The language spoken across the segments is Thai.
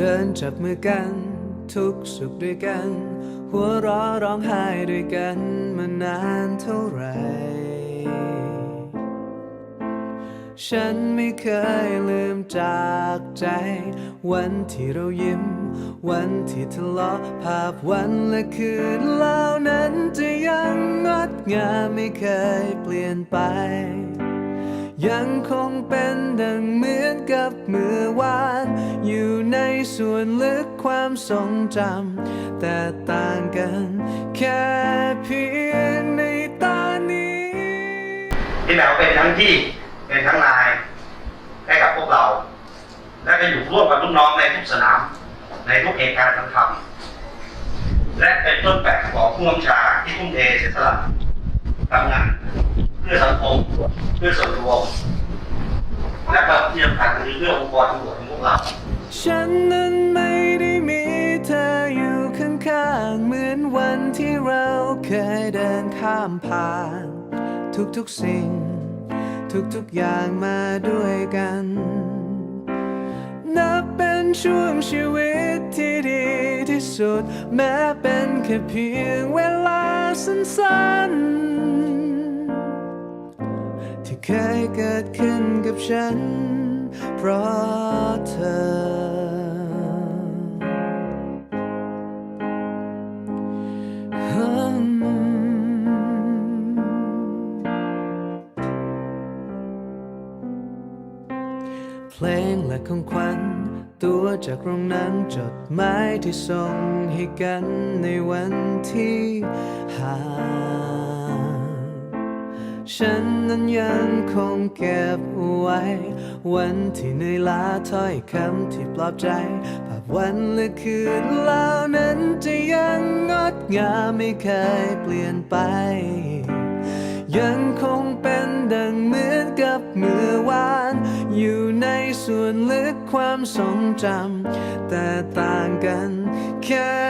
ดินจับมือกัน ทุกสุขด้วยกัน หัวเราะร้องไห้ด้วยกันมานานเท่าไหร่ฉันไม่เคยลืมจากใจ วันที่เรายิ้ม วันที่ทะเลาะภาพวันและคืนเหล่านั้นจะยังงดงามไม่เคยเปลี่ยนไป ยังคงเป็นดังเหมือนกับเมื่อวาน อยู่ในส่วนลึกความทรงจำแต่ต่างกันแค่เพียงในตอนนี้ พี่แมวเป็นทั้งพี่เป็นทั้งนายให้กับพวกเรา และก็อยู่ร่วมกับลูกน้องในทุกสนาม ในทุกเหตุการณ์สำคัญและเป็นต้นแบบของผู้กำชาที่ทุ่มเทเสียสละทำงานเพื่อสังคมเพื่อส่วนรวมและก็ที่สำคัญคือเรื่ององค์กรทั้งหมดของพวกเราฉันนั้นไม่ได้มีเธออยู่ข้างๆเหมือนวันที่เราเคยเดินข้ามผ่าน ทุกๆสิ่ง ทุกๆอย่างมาด้วยกัน นับเป็นช่วงชีวิตที่ดีที่สุด แม้เป็นแค่เพียงเวลาสั้นๆ ยเกิดขึ้นกับฉัน เพราะเธอ เพลงและของขวัญตัวจากโรงหนังจดหมายที่ส่งให้กันในวันที่ห่าง ฉันนั้นยังคงเก็บไว้ วันที่เหนื่อยล้าถ้อยคำที่ปลอบใจภาพวันและคืนเหล่านั้นจะยังงดงามไม่เคยเปลี่ยนไป ยังคงเป็นดังเหมือนกับเมื่อวาน อยู่ในส่วนลึกความทรงจำแต่ต่างกันแค่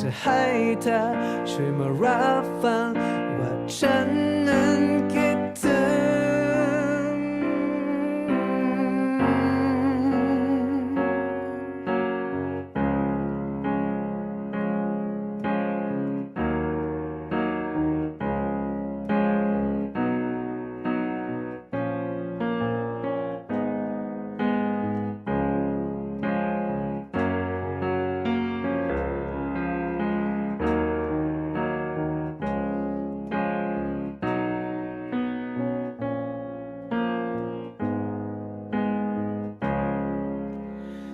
จะให้เธอช่วยมารับฟังว่าฉัน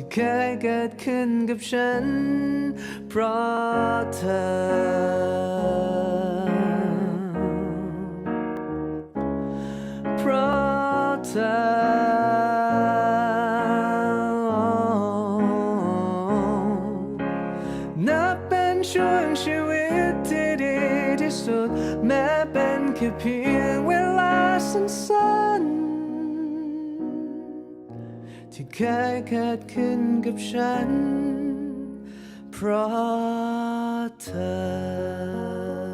ที่เคยเกิดขึ้นกับฉัน เพราะเธอ เพราะเธอนับเป็นช่วงชีวิตที่ดีที่สุด แม้เป็นแค่เพียงเวลาสั้นๆ ที่เคยเกิดขึ้นกับฉัน เพราะเธอ